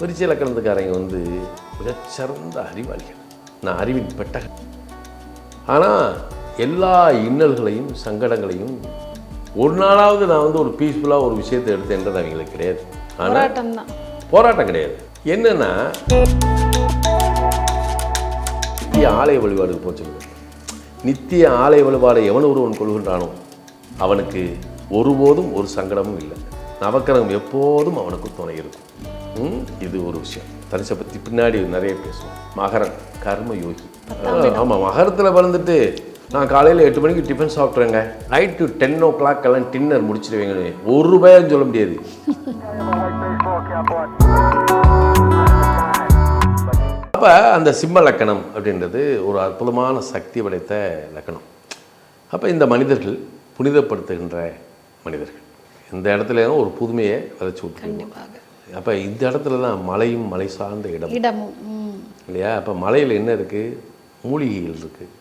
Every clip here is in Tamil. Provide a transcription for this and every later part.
விருச்சி இலக்கணத்துக்காரங்க வந்து மிகச்சிறந்த அறிவாளிகள். நான் அறிவின் பெட்டகன். ஆனால் எல்லா இன்னல்களையும் சங்கடங்களையும் ஒரு நாளாவது நான் வந்து ஒரு பீஸ்ஃபுல்லாக ஒரு விஷயத்தை எடுத்தேன்றது அவங்களுக்கு கிடையாது. ஆனால் போராட்டம் தான். போராட்டம் கிடையாது. என்னன்னா நித்திய ஆலய வழிபாடு போச்சு நித்திய ஆலய வழிபாடு எவன் ஒருவன் கொள்கின்றானோ அவனுக்கு ஒருபோதும் ஒரு சங்கடமும் இல்லை. நவக்கிரகம் எப்போதும் அவனுக்கு துணை இருக்கும். இது ஒரு விஷயம். தனுசை பற்றி பின்னாடி நிறைய பேசுவோம். மகரன் கர்ம யோகி ஆமாம் மகரத்தில் பிறந்துட்டு நான் காலையில் எட்டு மணிக்கு டிஃபன் சாப்பிட்றேங்க நைட்டு டென் ஓ கிளாக் எல்லாம் டின்னர் முடிச்சிடுவீங்க ஒரு ரூபாயும் சொல்ல முடியாது. அப்போ அந்த சிம்ம லக்கணம் அப்படின்றது ஒரு அற்புதமான சக்தி படைத்த லக்கணம். அப்போ இந்த மனிதர்கள் புனிதப்படுத்துகின்ற மனிதர்கள். இந்த இடத்துல ஒரு புதுமையை விதைச்சு விட்டுருவோம் கண்டிப்பாக. அப்போ இந்த இடத்துல தான் மலையும் மலை சார்ந்த இடம். இடமும். இல்லையா? அப்போ மலையில் என்ன இருக்குது மூலிகைகள் இருக்குது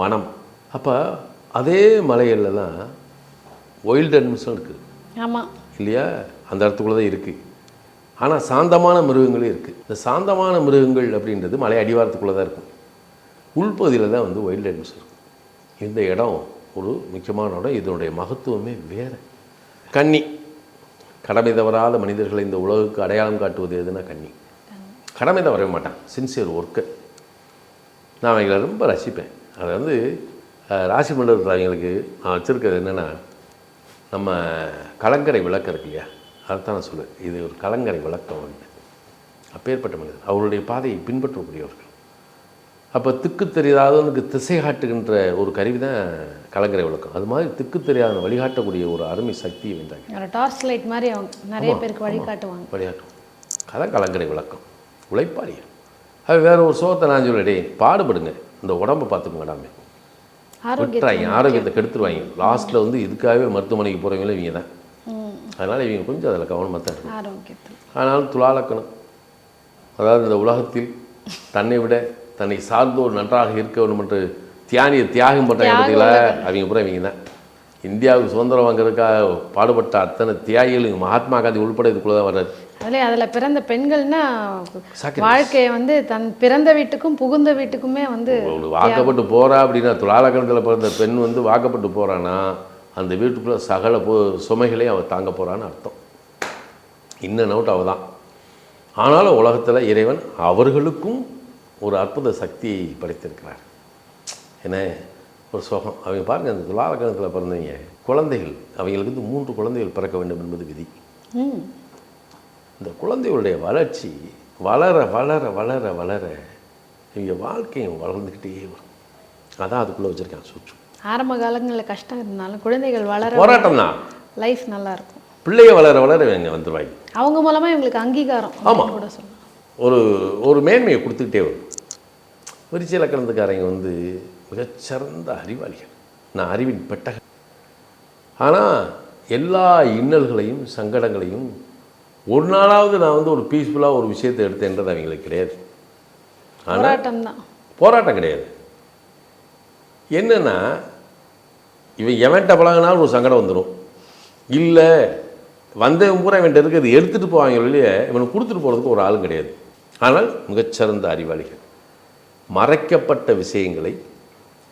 வனம். அப்போ அதே மலைகளில் தான் ஒயில்ட் அனிமல்ஸும் இருக்குது ஆமா. இல்லையா? அந்த இடத்துக்குள்ள தான் இருக்குது ஆனால் சாந்தமான மிருகங்களும் இருக்குது இந்த சாந்தமான மிருகங்கள் அப்படின்றது மலை அடிவாரத்துக்குள்ளே தான் இருக்கும். உள்பகுதியில் தான் வந்து வைல்ட் அனிமல்ஸ் இருக்கும். இந்த இடம் ஒரு முக்கியமான இடம். இதனுடைய மகத்துவமே வேறு. கன்னி. கடமை தவறாத மனிதர்களை இந்த உலகுக்கு அடையாளம் காட்டுவது எதுனா கண்ணி. கடமை தவறவே மாட்டான். சின்சியர் ஒர்க்கு நான் அவங்களை ரொம்ப ரசிப்பேன். அதை வந்து ராசி மண்டலத்தில் அவங்களுக்கு நான் வச்சுருக்கிறது என்னென்னா நம்ம கலங்கரை விளக்கம் இருக்கு இல்லையா? அதைத்தான் நான் சொல்லுவேன். இது ஒரு கலங்கரை விளக்கம் அப்படின்னு அப்பேற்பட்ட மனிதர். அவருடைய பாதையை பின்பற்றக்கூடியவர்கள். அப்போ திக்கு தெரியாதவனுக்கு திசை காட்டுகின்ற ஒரு கருவி தான் கலங்கரை விளக்கம். அது மாதிரி திக்கு தெரியாதவன் வழிகாட்டக்கூடிய ஒரு அருமை சக்தியை வென்றாங்க ஒரு டார்ச் லைட் மாதிரி அவங்க நிறைய பேருக்கு வழிகாட்டுவாங்க. விளையாட்டும் அதான் கலங்கரை விளக்கம். உழைப்பாளிகள். அது வேற ஒரு சோகத்தை நான் சொல்லடே பாடுபடுங்க. இந்த உடம்பை பார்த்துக்கோங்கடாமே ஆரோக்கியம் விட்டுறாங்க ஆரோக்கியத்தை கெடுத்துருவாங்க. லாஸ்ட்டில் வந்து இதுக்காகவே மருத்துவமனைக்கு போகிறவங்களும் இவங்க தான். அதனால் இவங்க கொஞ்சம் அதில் கவனமாக தான் இருக்கணும். ஆரோக்கியத்தில். ஆனால் துலாலக்கணம் அதாவது இந்த உலகத்தில் தன்னை விட தன்னை சார்ந்தோர் நன்றாக இருக்க வேண்டும் என்று தியானிய தியாகம் பண்ணுறாங்க பார்த்தீங்களா அவங்க பூரா இவங்க தான். இந்தியாவுக்கு சுதந்திரம் வாங்குறதுக்காக பாடுபட்ட அத்தனை தியாகிகள் மகாத்மா காந்தி உள்பட இதுக்குள்ளே தான் வர்றாரு. அதுல அதுல பிறந்த பெண்கள்னா. வாழ்க்கையை வந்து தன் பிறந்த வீட்டுக்கும் புகுந்த வீட்டுக்குமே வந்து வாக்கப்பட்டு போறா அப்படின்னா துலாலக்கணத்தில் பிறந்த பெண் வந்து வாக்கப்பட்டு போறான்னா அந்த வீட்டுக்குள்ள சகல போ சுமைகளையும் அவள் தாங்க போறான்னு அர்த்தம். இன்னும் நோட் அவள் தான் ஆனாலும் உலகத்தில் இறைவன் அவர்களுக்கும் ஒரு அற்புத சக்தியை படைத்திருக்கிறார். என்ன? ஒரு சுகம். அவங்க பாருங்க அந்த துலாலக்கணத்தில் பிறந்தவங்க குழந்தைகள் அவங்களுக்கு வந்து மூன்று குழந்தைகள் பிறக்க வேண்டும் என்பது விதி. ம். இந்த குழந்தைகளுடைய வளர்ச்சி வளர வளர வளர வளர இவங்க வாழ்க்கையும் வளர்ந்துக்கிட்டே வரும். அதான் அதுக்குள்ளே வச்சுருக்கேன் சுற்று ஆரம்ப காலங்களில் கஷ்டம் இருந்தாலும் குழந்தைகள் வளர போராட்டம் தான். லைஃப் நல்லா இருக்கும். பிள்ளைய வளர வளர இவங்க வந்துருவாங்க. அவங்க மூலமா இவங்களுக்கு அங்கீகாரம். சொல்லலாம். ஒரு ஒரு மேன்மையை கொடுத்துக்கிட்டே வரும். விருச்சி இலக்கணத்துக்காரங்க வந்து மிகச்சிறந்த அறிவாளிகள். நான் அறிவின் பெட்டகன் ஆனால் எல்லா இன்னல்களையும் சங்கடங்களையும் ஒரு நாளாவது நான் வந்து ஒரு பீஸ்ஃபுல்லாக ஒரு விஷயத்தை எடுத்தேன்றது அவங்களுக்கு கிடையாது. ஆனால் போராட்டம் தான். போராட்டம் கிடையாது. என்னன்னா இவன் எவன்கிட்ட பழகினாலும் ஒரு சங்கடம் வந்துடும் இல்லை வந்தவன் பூரா இவன்கிட்ட இருக்கிறது எடுத்துகிட்டு போவாங்க இல்லையே இவனுக்கு கொடுத்துட்டு போகிறதுக்கு ஒரு ஆளும் கிடையாது. ஆனால் மிகச்சிறந்த அறிவாளிகள். மறைக்கப்பட்ட விஷயங்களை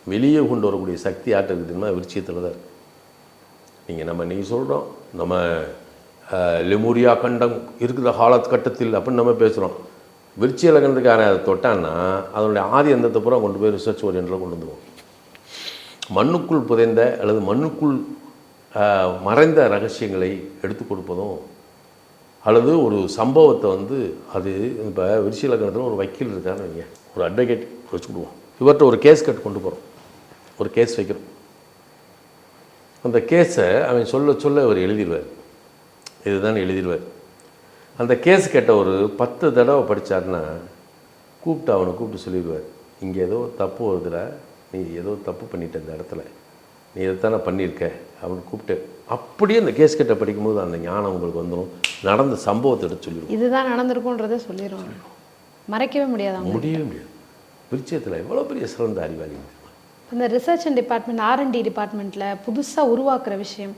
வெளியே கொண்டு வரக்கூடிய சக்தி ஆட்ட இருக்குதுன்னா விருச்சியத்தில் தான் இருக்குது நீங்கள் நம்ம நீங்கள் சொல்கிறோம் நம்ம லெமூரியா கண்டம் இருக்கிற காலத் கட்டத்தில் அப்படின்னு நம்ம பேசுகிறோம் விருச்சிய லக்கணத்துக்காரன் அதை தொட்டான்னா அதனுடைய ஆதி அந்தத்தை பூரா கொண்டு போய் ரிசர்ச் ஓரியன்டில் கொண்டு வந்துடுவோம் மண்ணுக்குள் புதைந்த அல்லது மண்ணுக்குள் மறைந்த ரகசியங்களை எடுத்து கொடுப்பதும் அல்லது ஒரு சம்பவத்தை வந்து அது இப்போ விருச்சிய லக்கணத்தில் ஒரு வக்கீல் இருக்காருன்னு வைங்க. ஒரு அட்வொகேட் வச்சுக்கிடுவோம் இவர்கிட்ட ஒரு கேஸ் கட்டு கொண்டு போகிறோம் ஒரு கேஸ் வைக்கிறோம். அந்த கேஸை அவன் சொல்ல சொல்ல அவர் எழுதிடுவார் இதுதான் எழுதிடுவார் அந்த கேஸ் கேட்ட ஒரு பத்து தடவை படித்தாருன்னா கூப்பிட்டு அவனை கூப்பிட்டு சொல்லிடுவார். இங்கே ஏதோ தப்பு வருதுல நீ ஏதோ தப்பு பண்ணிட்ட இந்த இடத்துல. நீ இதைத்தானே பண்ணியிருக்க? அவனை கூப்பிட்டு அப்படியே அந்த கேஸ் கட்டை படிக்கும்போது அந்த ஞானம் உங்களுக்கு வந்துடும் நடந்த சம்பவத்தை எடுத்து சொல்லிடுவோம் இதுதான் நடந்திருக்குன்றதை சொல்லிடுவாங்க மறைக்கவே முடியாது முடியவே முடியாது. விருச்சியத்தில் எவ்வளோ பெரிய சிறந்த அறிவாளி இந்த ரிசர்ச் அண்ட் டிபார்ட்மெண்ட் ஆர்என்டி டிபார்ட்மெண்ட்ல புதுசா உருவாக்குற விஷயம்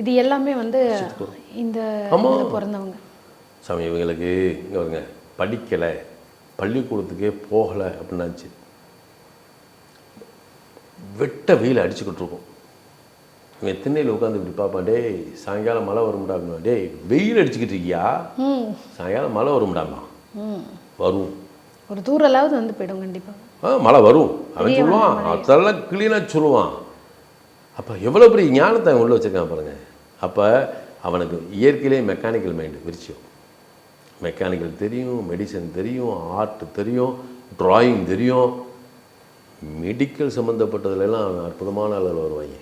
இது எல்லாமே வந்து இந்த பிறந்தவங்க சாமி இவங்களுக்கு இங்கே வருங்க படிக்கலை. பள்ளிக்கூடத்துக்கே போகலை அப்படின்னாச்சு. வெட்ட வெயில் அடிச்சுக்கிட்டு இருக்கும். இவன் திண்ணையில் உட்காந்து இப்படி பார்ப்பான் டேய் சாயங்காலம் மழை வரும்டா அப்படின்னா டேய் வெயில் அடிச்சுக்கிட்டு இருக்கியா? சாயங்காலம் மழை வரும்டாமா வரும். ஒரு தூரலாவது வந்து போயிடும் கண்டிப்பா. ஆ மழை வரும். அவன் சொல்லுவான். அதெல்லாம் கிளீனாக சொல்லுவான். அப்போ எவ்வளோ பெரிய ஞானத்தை அவன் உள்ள வச்சிருக்கான் பாருங்க. அப்போ அவனுக்கு இயற்கையிலே மெக்கானிக்கல் மைண்டு விரிச்சியும் மெக்கானிக்கல் தெரியும் மெடிசன் தெரியும் ஆர்ட் தெரியும் டிராயிங் தெரியும். மெடிக்கல் சம்மந்தப்பட்டதுலலாம் அவன் அற்புதமான அளவில் வருவாங்க.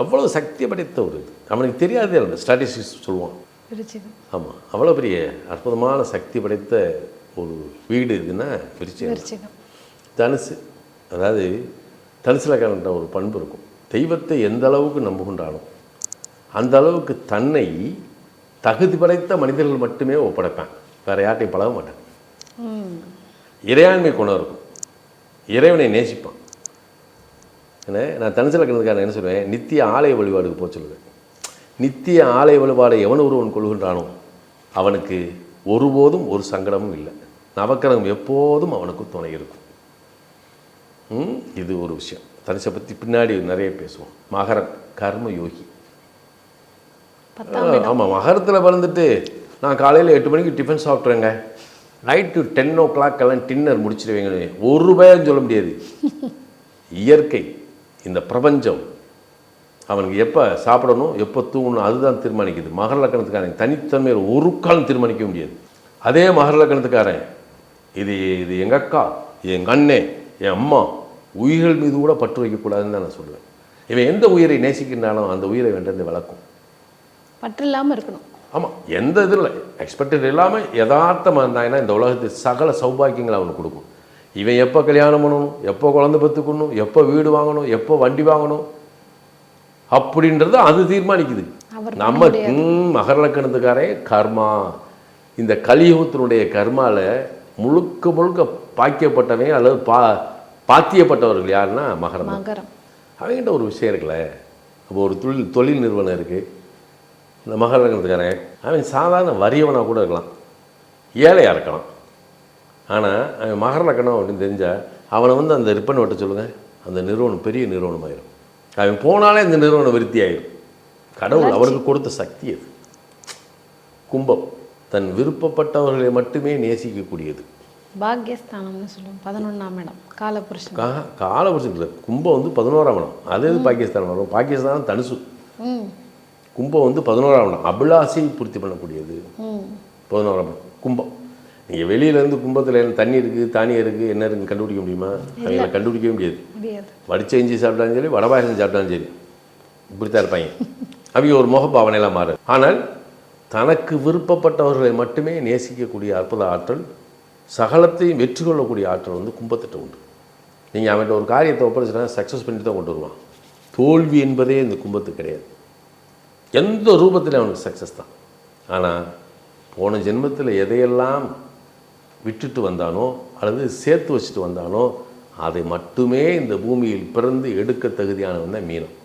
எவ்வளோ சக்தி படைத்த ஒரு இது அவனுக்கு தெரியாதே இல்லை ஸ்டாட்டிஸ்டிக்ஸ் சொல்லுவான். ஆமாம் அவ்வளோ பெரிய அற்புதமான சக்தி படைத்த ஒரு வீடு இதுன்னா விருச்சிகம். தனுசு. அதாவது தனுசில் கலந்த ஒரு பண்பு இருக்கும். தெய்வத்தை எந்த அளவுக்கு நம்புகின்றானோ அந்த அளவுக்கு தன்னை தகுதி படைத்த மனிதர்கள் மட்டுமே ஒப்படைப்பான் வேறு யார்ட்டையும் பழக மாட்டான் இறையாண்மை குணம் இருக்கும். இறைவனை நேசிப்பான். என்ன? நான் தனுசில் கலந்துக்காரன் என்ன சொல்லுவேன் நித்திய ஆலய வழிபாடுக்கு போக சொல்லுவேன் நித்திய ஆலய வழிபாடை எவன் ஒருவன் கொள்கின்றானோ அவனுக்கு ஒருபோதும் ஒரு சங்கடமும் இல்லை. நவக்கிரகம் எப்போதும் அவனுக்கு துணை இருக்கும். ம், இது ஒரு விஷயம். தனுசை பற்றி பின்னாடி நிறைய பேசுவோம். மகரம் கர்ம யோகி. ஆமாம் மகரத்தில் பிறந்துட்டு நான் காலையில் எட்டு மணிக்கு டிஃபன் சாப்பிட்றேங்க நைட்டு டென் ஓ கிளாக் எல்லாம் டின்னர் முடிச்சிடுவீங்கன்னு ஒரு ரூபாயும் சொல்ல முடியாது. இயற்கை. இந்த பிரபஞ்சம் அவனுக்கு எப்போ சாப்பிடணும் எப்போ தூங்கணும் அதுதான் தீர்மானிக்குது. மகர லக்கணத்துக்காரன் தனித்தன்மையில் ஒரு காலம் தீர்மானிக்க முடியாது. அதே மகர லக்கணத்துக்காரன் இது இது எங்கள் அக்கா எங்கள் அண்ணன் என் அம்மா உயிர்கள் மீது கூட பற்று வைக்கக்கூடாதுன்னு தான் நான் சொல்லுவேன். இவன் எந்த உயிரை நேசிக்கின்றானோ அந்த உயிரை வென்றது விளக்கும் பற்று இல்லாம இருக்கணும். ஆமாம் எந்த இதில் எக்ஸ்பெக்டட் இல்லாமல் யதார்த்தமாக இருந்தாங்கன்னா இந்த உலகத்தில் சகல சௌபாக்கியங்களை அவனுக்கு கொடுக்கும். இவன் எப்போ கல்யாணம் பண்ணணும்? எப்போ குழந்தை பெற்றுக்கணும்? எப்போ வீடு வாங்கணும்? எப்போ வண்டி வாங்கணும்? அப்படின்றத அது தீர்மானிக்குது. நம்ம மகர லக்கணத்துக்காரே கர்மா. இந்த கலியுகத்தினுடைய கர்மால முழுக்க முழுக்க பாக்கியப்பட்டவன் அல்லது பா பாத்தியப்பட்டவர்கள் யாருன்னா மகரம். அவங்ககிட்ட ஒரு விஷயம் இருக்குல்ல? இப்போ ஒரு தொழில் தொழில் நிறுவனம் இருக்குது இந்த மகர லக்னத்துக்காரன் அவன் சாதாரண வறியவனாக கூட இருக்கலாம். ஏழையாக இருக்கலாம். ஆனால் அவன் மகர லக்கணம் அப்படின்னு தெரிஞ்சால் அவனை வந்து அந்த ரிப்பன் வெட்ட சொல்லுங்கள் அந்த நிறுவனம் பெரிய நிறுவனமாயிரும். அவன் போனாலே இந்த நிறுவனம் விருத்தி ஆயிரும் கடவுள் அவருக்கு கொடுத்த சக்தி அது. கும்பம் தன் விருப்பப்பட்டவர்களை மட்டுமே நேசிக்கக்கூடியது. பாக்யஸ்தானம்னு சொல்லுவோம் பதினொன்னாம் இடம் காலபுருஷன். கா காலபுருஷன் இல்லை கும்பம் வந்து பதினோராம் இடம். அது எது பாகிஸ்தான் வரும். பாகிஸ்தான் தனுசு. கும்பம் வந்து பதினோராம் இடம். அபிலாசை பூர்த்தி பண்ணக்கூடியது. பதினோராம் இடம். கும்பம். நீங்கள் வெளியிலேருந்து கும்பத்தில் என்ன தண்ணி இருக்குது தானியம் இருக்குது என்ன இருக்குன்னு கண்டுபிடிக்க முடியுமா? அவங்கள கண்டுபிடிக்கவே முடியாது. முடியாது. வடிச்ச இஞ்சி சாப்பிட்டாலும் சரி வடபாயசம் சாப்பிட்டாலும் சரி. இப்படித்தான் இருப்பாங்க. அவங்க ஒரு முகப்பாவனையெல்லாம் மாறு ஆனால் தனக்கு விருப்பப்பட்டவர்களை மட்டுமே நேசிக்கக்கூடிய அற்புத ஆற்றல் சகலத்தையும் வெற்றி கொள்ளக்கூடிய ஆற்றல் வந்து கும்பத்திட்ட உண்டு. நீங்கள் அவன்கிட்ட ஒரு காரியத்தை ஒப்படைச்சினா சக்ஸஸ் பண்ணிட்டு தான் கொண்டு வருவான். தோல்வி என்பதே இந்த கும்பத்துக்கு கிடையாது. எந்த ரூபத்திலும் அவனுக்கு சக்ஸஸ் தான். ஆனால் போன ஜென்மத்தில் எதையெல்லாம் விட்டுட்டு வந்தானோ அல்லது சேர்த்து வச்சுட்டு வந்தானோ அதை மட்டுமே இந்த பூமியில் பிறந்து எடுக்க தகுதியானவன் தான் மீனம்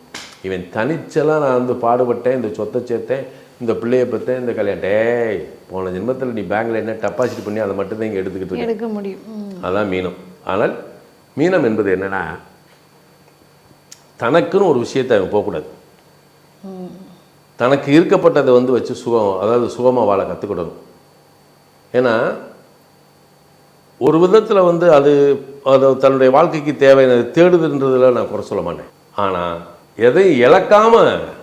இவன் தனிச்செல்லாம் நான் வந்து பாடுபட்டேன் இந்த சொத்தை சேர்த்தேன் இந்த பிள்ளைய பற்றேன் இந்த கல்யாணம் டேய் போன ஜென்மத்தில் நீ பேங்கில் என்ன டெபாசிட் பண்ணி அதை மட்டும்தான் இங்கே எடுத்துக்கிட்டு இருக்க எடுக்க முடியும். அதான் மீனம். ஆனால் மீனம் என்பது என்னன்னா தனக்குன்னு ஒரு விஷயத்தை அவன் போகக்கூடாது. தனக்கு இருக்கப்பட்டதை வந்து வச்சு சுகம் அதாவது சுகமாக வாழ கற்றுக்கிடணும் ஏன்னா ஒரு விதத்தில் வந்து அது அது தன்னுடைய வாழ்க்கைக்கு தேவையான தேடுதுன்றதுல நான் குறை சொல்ல மாட்டேன். ஆனால் எதையும் இழக்காம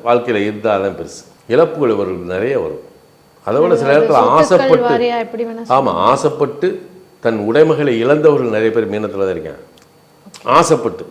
வாழ்க்கையில் இருந்தால் தான் பெருசு. இழப்புகள் இவர்களுக்கு நிறைய வரும். அதை விட சில நேரத்தில் ஆசைப்பட்டு ஆமாம் ஆசைப்பட்டு தன் உடைமைகளை இழந்தவர்கள் நிறைய பேர் மீனத்தில் தான் இருக்காங்க. ஆசைப்பட்டு.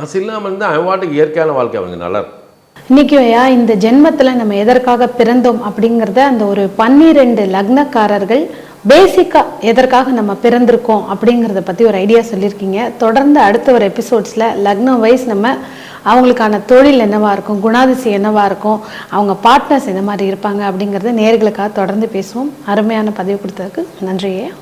ஆசை இல்லாமல் இருந்தால் அவன் பாட்டுக்கு இயற்கையான வாழ்க்கை அவங்க நல்லா இருக்கும். இன்னைக்கு ஐயா இந்த ஜென்மத்துல நம்ம எதற்காக பிறந்தோம் அப்படிங்கறத அந்த ஒரு பன்னிரெண்டு லக்னக்காரர்கள் பேசிக்காக எதற்காக நம்ம பிறந்திருக்கோம் அப்படிங்கிறத பற்றி ஒரு ஐடியா சொல்லியிருக்கீங்க. தொடர்ந்து அடுத்த ஒரு எபிசோட்ஸில் லக்னம் வைஸ் நம்ம அவங்களுக்கான தொழில் என்னவாக இருக்கும் குணாதிசயம் என்னவாக இருக்கும் அவங்க பார்ட்னர்ஸ் என்ன மாதிரி இருப்பாங்க அப்படிங்கிறத நேர்களுக்காக தொடர்ந்து பேசுவோம். அருமையான பதிவு கொடுத்ததுக்கு நன்றியே.